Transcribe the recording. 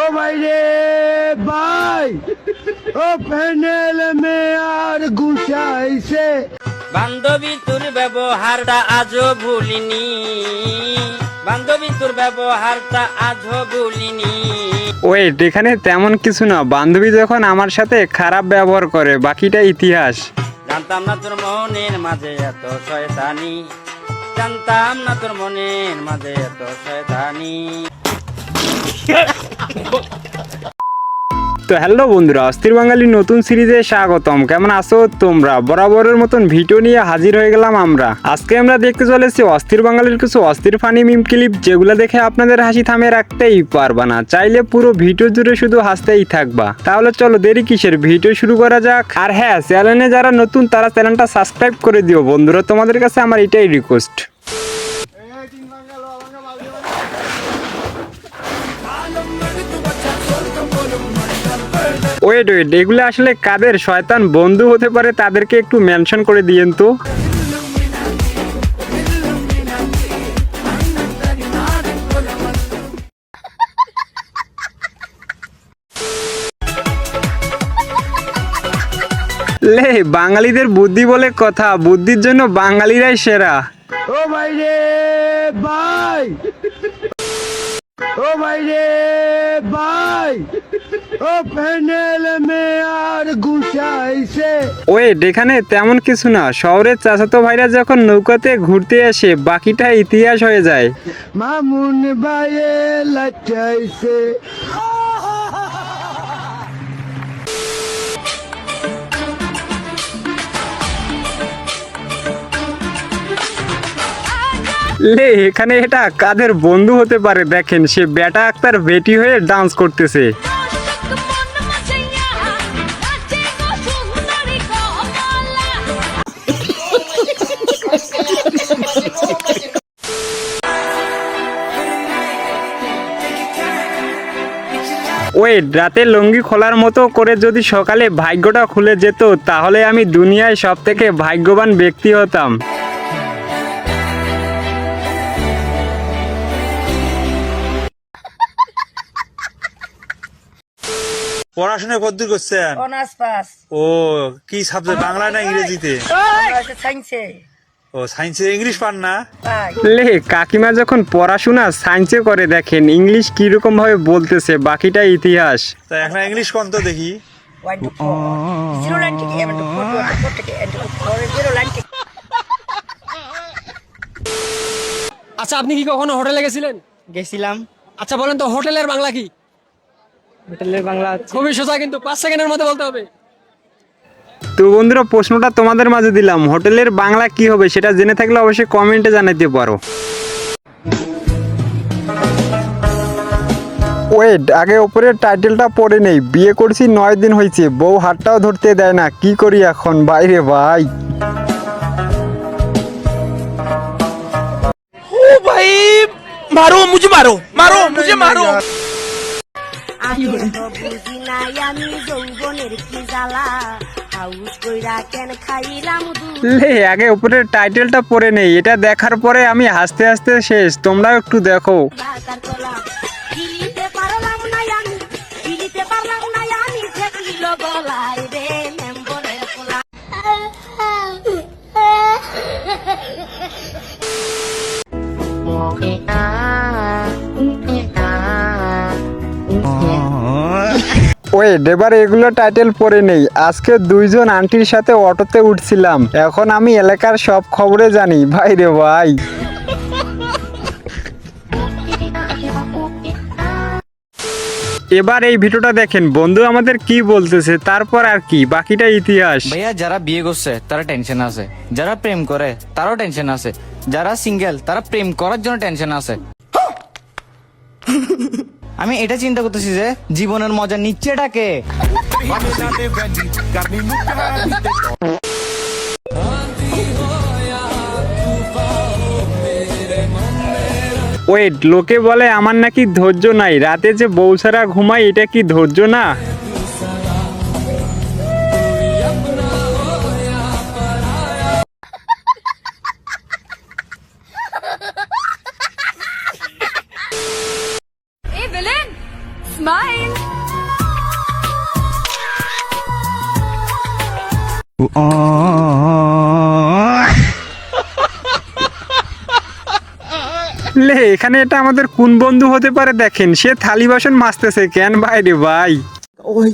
ও ভাই রে ভাই। ও প্যানেল মে আর গুছাইছে। বান্ধবী তোর ব্যবহারটা আজও ভুলিনি। বান্ধবী তোর ব্যবহারটা আজও ভুলিনি। ওয়েট এখানে তেমন কিছু না। বান্ধবী যখন আমার সাথে খারাপ ব্যবহার করে বাকিটা ইতিহাস। জানতাম না তোর মনের মাঝে এত শয়তানি। জানতাম না তোর মনের মাঝে এত শয়তানি। তো হ্যালো বন্ধুরা, অস্থির বাঙালি নতুন সিরিজে স্বাগতম। কেমন আছো তোমরা? বরাবরের মতন ভিডিও নিয়ে হাজির হয়ে গেলাম আমরা। আজকে আমরা দেখতে চলেছি অস্থির বাঙালির কিছু অস্থির ফানি মিম ক্লিপ, যেগুলো দেখে আপনাদের হাসি থামে রাখতেই পারবা না। চাইলে পুরো ভিডিও জুড়ে শুধু হাসতেই থাকবা। তাহলে চলো দেরি কিসের? ভিডিও শুরু করা যাক। আর হ্যাঁ চ্যানেলে যারা নতুন, তারা চ্যানেলটা সাবস্ক্রাইব করে দিও। বন্ধুরা, তোমাদের কাছে আমার এটাই রিকোয়েস্ট ওয়েট ওয়েট এগুলো আসলে কাদের? শয়তান বন্ধু হতে পারে, তাদেরকে একটু মেনশন করে দিয়েন তো। লে, বাঙালিদের বুদ্ধি বলে কথা, বুদ্ধির জন্য বাঙালিরাই সেরা। ও ভাই রে, ভাই! ও ভাই রে, ভাই! ও প্যানেল মে গুছাইছে। ওয়েট এখানে তেমন কিছু না। শহরের চাচাতো ভাইরা যখন নৌকাতে ঘুরতে আসে বাকিটা ইতিহাস হয়ে যায়। মামুন ভাইয়ে লাচাইছে লে, এখানে এটা কাদের বন্ধু হতে পারে দেখেন, সে বেটা আক্তার বেটি হয়ে ডান্স করতেছে। ওয়েট, রাতে লুঙ্গি খোলার মতো করে যদি সকালে ভাগ্যটা খুলে যেত, তাহলে আমি দুনিয়ায় সব থেকে ভাগ্যবান ব্যক্তি হতাম। পড়াশোনা কতদূর করছেন? Honours pass. ও কি সাবজেক্ট বাংলা না ইংরেজিতে? সাইন্সে ও সায়েন্সে ইংলিশ পান না? লে কাকিমা যখন পড়াশোনা সায়েন্সে করে দেখেন ইংলিশ কীরকম ভাবে বলতেছে বাকিটা ইতিহাস। তা এখন ইংলিশ কোন তো দেখি? আচ্ছা আপনি কি কখনো হোটেলে গেছিলেন? গেছিলাম। আচ্ছা বলেন তো হোটেলের বাংলা কি? হোটেলের বাংলা খুবই সোজা কিন্তু পাঁচ সেকেন্ডের মধ্যে বলতে হবে। তো বন্ধুরা প্রশ্নটা তোমাদের মাঝে দিলাম হোটেলের বাংলা কি হবে সেটা জেনে থাকলে অবশ্যই কমেন্টে জানাতে পারো। ওয়েট আগে ওপরের টাইটেলটা পড়ে নেই বিয়ে করছি নয় দিন হয়েছে বউ হাতটাও ধরতে দেয় না কি করি এখন? বাইরে ভাই। আমি তো বুঝি নাই আমি যৌবনের কি জ্বালা। হাউস কইরা কেন খাইলাম দুধ? লে আগে উপরের টাইটেলটা পড়ে নেই। এটা দেখার পরে আমি হাসতে হাসতে শেষ। তোমরাও একটু দেখো। ওয়েট এবার এগুলো টাইটেল পড়ে নেই। আজকে দুইজন আন্টির সাথে অটোতে উঠছিলাম। এখন আমি এলাকার সব খবরে জানি। ভাই রে ভাই। এবার এই ভিডিওটা দেখেন। বন্ধু আমাদের কি বলতেছে, তারপর আর কি? বাকিটা ইতিহাস। ভাইয়া, যারা বিয়ে করছে, তারা টেনশন আছে। যারা প্রেম করে, তারাও টেনশন আছে। যারা সিঙ্গেল তারা প্রেম করার জন্য টেনশন আছে। আমি এটা চিন্তা করতেছি যে জীবনের মজা নিচ্ছেটাকে ওয়েট লোকে বলে আমার নাকি ধৈর্য নাই। রাতে যে বউ ছাড়া ঘুমাই, এটা কি ধৈর্য না? Mine. লে এখানে এটা আমাদের কোন বন্ধু হতে পারে দেখেন সে থালি বাসন মাজতেছে কেন বাইরে ভাই ও ভাই